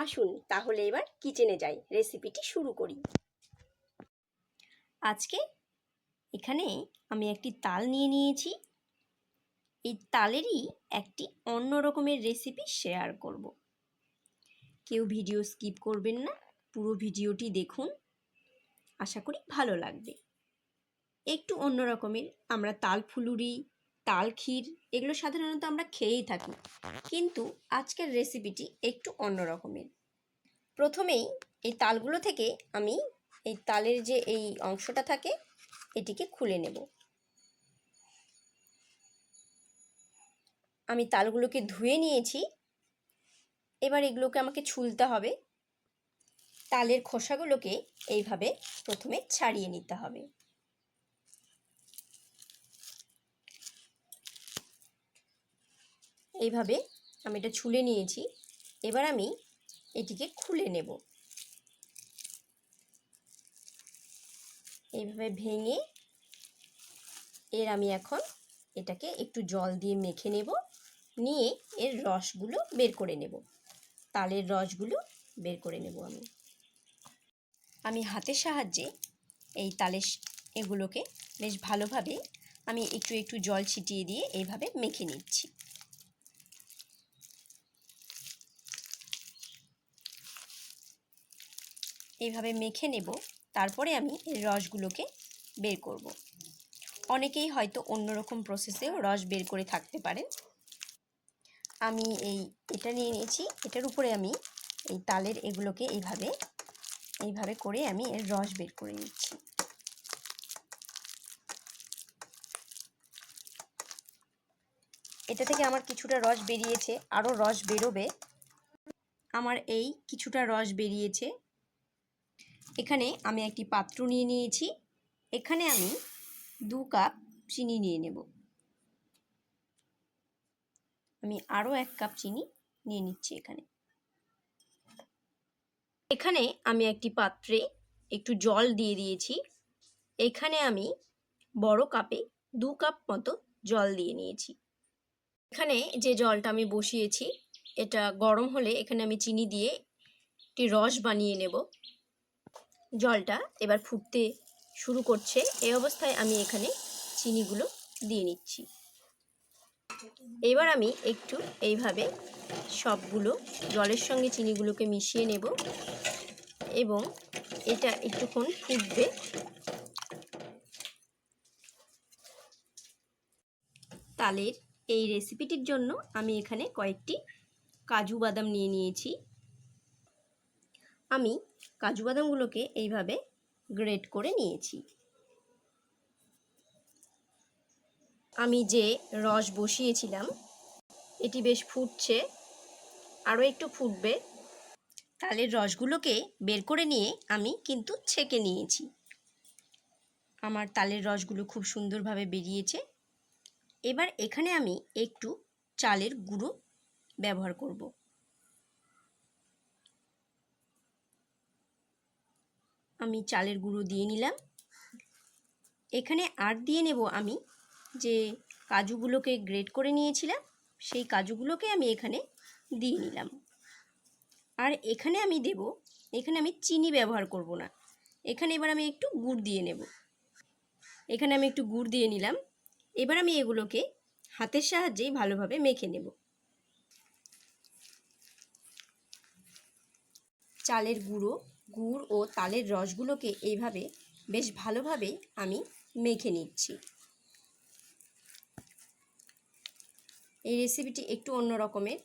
আসুন, তাহলে এবার কিচেনে যাই। রেসিপিটি শুরু করি। আজকে এখানে আমি একটি তাল নিয়ে নিয়েছি। এই তালেরই একটি অন্য রকমের রেসিপি শেয়ার করব। কেউ ভিডিও স্কিপ করবেন না, পুরো ভিডিওটি দেখুন। আশা করি ভালো লাগবে। একটু অন্য রকমের, আমরা তাল ফুলুরি তাল, ক্ষীর এগুলো সাধারণত আমরা খেয়েই থাকি। কিন্তু আজকের রেসিপিটি একটু অন্য রকমের। প্রথমেই এই তালগুলো থেকে আমি এই তালের যে এই অংশটা থাকে, এটিকে খুলে নেব। আমি তালগুলোকে ধুয়ে নিয়েছি। এবার এগুলোকে আমাকে ছুলতে হবে। তালের খোসাগুলোকে এইভাবে প্রথমে ছাড়িয়ে নিতে হবে। এইভাবে আমি এটা ছুলে নিয়েছি। এবার আমি এটিকে খুলে নেব। এইভাবে ভেঙে এর আমি এখন এটাকে একটু জল দিয়ে মেখে নেব। নিয়ে এর রসগুলো বের করে নেব। তালের রসগুলো বের করে নেব আমি। আমি হাতের সাহায্যে এই তালের এগুলোকে বেশ ভালোভাবে আমি একটু একটু জল ছিটিয়ে দিয়ে এইভাবে মেখে নিচ্ছি। এইভাবে মেখে নেব। তারপরে আমি রসগুলোকে বের করব। অনেকেই হয়তো অন্যরকম প্রসেসেও রস বের করে থাকতে পারেন। আমি এই এটা নিয়ে নিয়েছি। এটার উপরে আমি এই তালের এগুলোকে এইভাবে এইভাবে করে আমি এর রস বের করে নিচ্ছি। এটা থেকে আমার কিছুটা রস বেরিয়েছে। আরও রস বেরোবে। আমার এই কিছুটা রস বেরিয়েছে। এখানে আমি একটি পাত্র নিয়ে নিয়েছি। এখানে আমি দু কাপ চিনি নিয়ে নেব। আমি আরও এক কাপ চিনি নিয়ে নিচ্ছি এখানে। এখানে আমি একটি পাত্রে একটু জল দিয়ে দিয়েছি। এখানে আমি বড় কাপে দু কাপ মতো জল দিয়ে নিয়েছি। এখানে যে জলটা আমি বসিয়েছি, এটা গরম হলে এখানে আমি চিনি দিয়ে একটি রস বানিয়ে নেব। জলটা এবার ফুটতে শুরু করছে। এই অবস্থায় আমি এখানে চিনিগুলো দিয়ে নিচ্ছি। এবার আমি একটু এইভাবে সবগুলো জলের সঙ্গে চিনিগুলোকে মিশিয়ে নেব এবং এটা একটুক্ষণ ফুটবে। তালের এই রেসিপিটির জন্য আমি এখানে কয়েকটি কাজু বাদাম নিয়ে নিয়েছি। আমি কাজু বাদামগুলোকে এইভাবে গ্রেট করে নিয়েছি। আমি যে রস বসিয়েছিলাম, এটি বেশ ফুটছে, আরও একটু ফুটবে। তালের রসগুলোকে বের করে নিয়ে আমি কিন্তু ছেঁকে নিয়েছি। আমার তালের রসগুলো খুব সুন্দরভাবে বেরিয়েছে। এবার এখানে আমি একটু চালের গুঁড়ো ব্যবহার করব। আমি চালের গুঁড়ো দিয়ে নিলাম। এখানে আর দিয়ে নেব আমি যে কাজুগুলোকে গ্রেট করে নিয়েছিলাম, সেই কাজুগুলোকে আমি এখানে দিয়ে নিলাম। আর এখানে আমি দেব, এখানে আমি চিনি ব্যবহার করব না। এখানে এবার আমি একটু গুড় দিয়ে নেব। এখানে আমি একটু গুড় দিয়ে নিলাম। এবার আমি এগুলোকে হাতের সাহায্যেই ভালোভাবে মেখে নেব। চালের গুঁড়ো গুড় ও তালের রসগুলোকে এইভাবে বেশ ভালোভাবে আমি মেখে নিচ্ছি। এই রেসিপিটি একটু অন্য রকমের,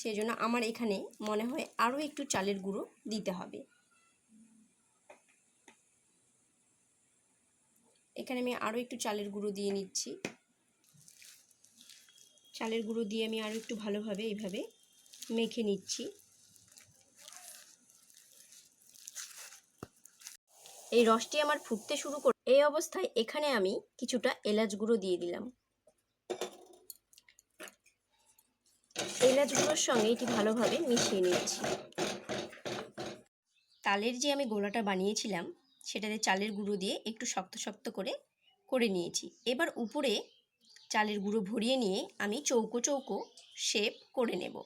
সেজন্য আমার এখানে মনে হয় আরও একটু চালের গুঁড়ো দিতে হবে। এখানে আমি আরও একটু চালের গুঁড়ো দিয়ে নিচ্ছি। চালের গুঁড়ো দিয়ে আমি আরও একটু ভালোভাবে এইভাবে মেখে নিচ্ছি। এই রসটি আমার ফুটতে শুরু করে, এই অবস্থায় এখানে আমি কিছুটা এলাচ গুঁড়ো দিয়ে দিলাম। এলাচ গুঁড়োর সঙ্গে এটি ভালোভাবে মিশিয়ে নিচ্ছি। তালের যে আমি গোলাটা বানিয়েছিলাম, সেটাতে চালের গুঁড়ো দিয়ে একটু শক্ত শক্ত করে করে নিয়েছি। এবার উপরে চালের গুঁড়ো ভরিয়ে নিয়ে আমি চৌকো চৌকো শেপ করে নেব।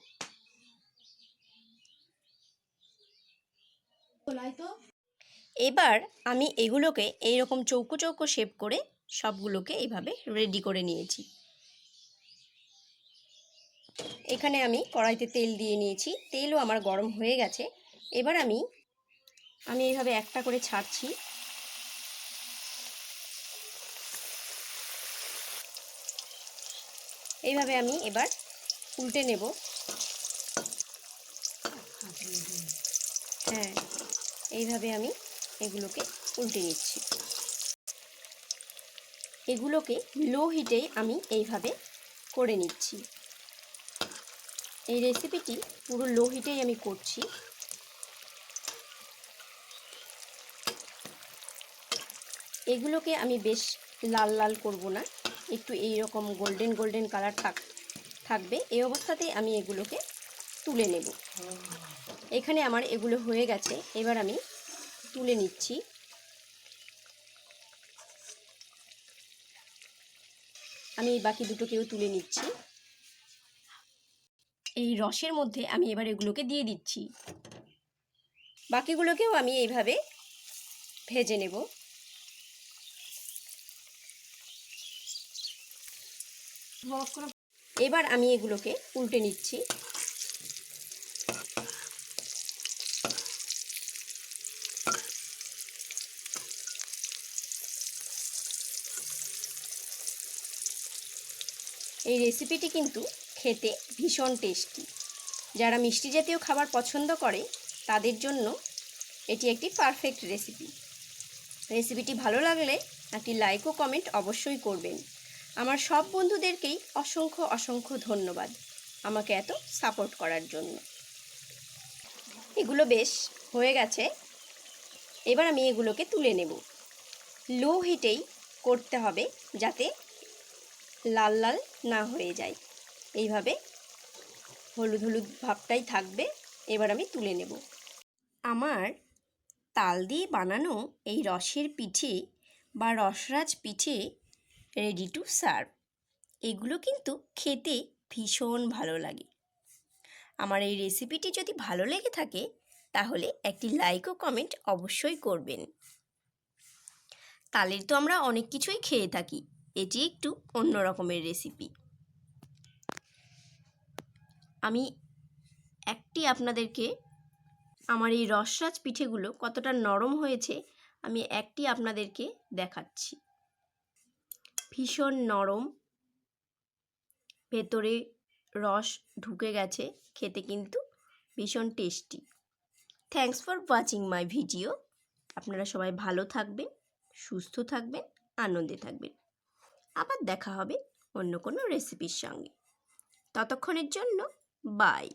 এবার আমি এগুলোকে এইরকম চৌকো চৌকো শেপ করে সবগুলোকে এইভাবে রেডি করে নিয়েছি। এখানে আমি কড়াইতে তেল দিয়ে নিয়েছি, তেলও আমার গরম হয়ে গেছে। এবার আমি আমি এইভাবে একটা করে ছাড়ছি। এইভাবে আমি এবার উল্টে নেব। হ্যাঁ এইভাবে আমি এগুলোকে উল্টে নিচ্ছি এগুলোকে লো হিটেই আমি এইভাবে করে নিচ্ছি। এই রেসিপিটি পুরো লো হিটেই আমি করছি। এগুলোকে আমি বেশ লাল লাল করব না, একটু এই রকম গোল্ডেন গোল্ডেন কালার থাক, থাকবে। এই অবস্থাতেই আমি এগুলোকে তুলে নেব। এখানে আমার এগুলো হয়ে গেছে, এবার আমি তুলে নিচ্ছি। আমি এই বাকি দুটোকেও তুলে নিচ্ছি। এই রসের মধ্যে আমি এবার এগুলোকে দিয়ে দিচ্ছি। বাকিগুলোকেও আমি এইভাবে ভেজে নেব। এবার আমি এগুলোকে উল্টে নিচ্ছি। এই রেসিপিটি কিন্তু খেতে ভীষণ টেস্টি যারা মিষ্টি জাতীয় খাবার পছন্দ করে, তাদের জন্য এটি একটি পারফেক্ট রেসিপি রেসিপিটি ভালো লাগলে একটি লাইক ও কমেন্ট অবশ্যই করবেন। আমার সব বন্ধুদেরকেই অসংখ্য অসংখ্য ধন্যবাদ আমাকে এত সাপোর্ট করার জন্য। এগুলো বেশ হয়ে গেছে। এবার আমি এগুলোকে তুলে নেব। লো হিটেই করতে হবে যাতে লাল লাল না হয়ে যায়। এইভাবে হলুদ হলুদ ভাবটাই থাকবে। এবার আমি তুলে নেব। আমার তাল দিয়ে বানানো এই রসের পিঠে বা রসরাজ পিঠে রেডি টু সার্ভ এগুলো কিন্তু খেতে ভীষণ ভালো লাগে। আমার এই রেসিপিটি যদি ভালো লেগে থাকে, তাহলে একটি লাইক ও কমেন্ট অবশ্যই করবেন। তালের তো আমরা অনেক কিছুই খেয়ে থাকি। এটি একটু অন্য রকমের রেসিপি আমি একটি আপনাদেরকে আমার এই রসরাজ পিঠেগুলো কতটা নরম হয়েছে, আমি একটি আপনাদেরকে দেখাচ্ছি। ভীষণ নরম। ভেতরে রস ঢুকে গেছে, খেতে কিন্তু ভীষণ tasty thanks for watching my video আপনারা সবাই ভালো থাকবেন, সুস্থ থাকবেন, আনন্দে থাকবেন। আবার দেখা হবে অন্য কোনো রেসিপির সঙ্গে। ততক্ষণের জন্য বাই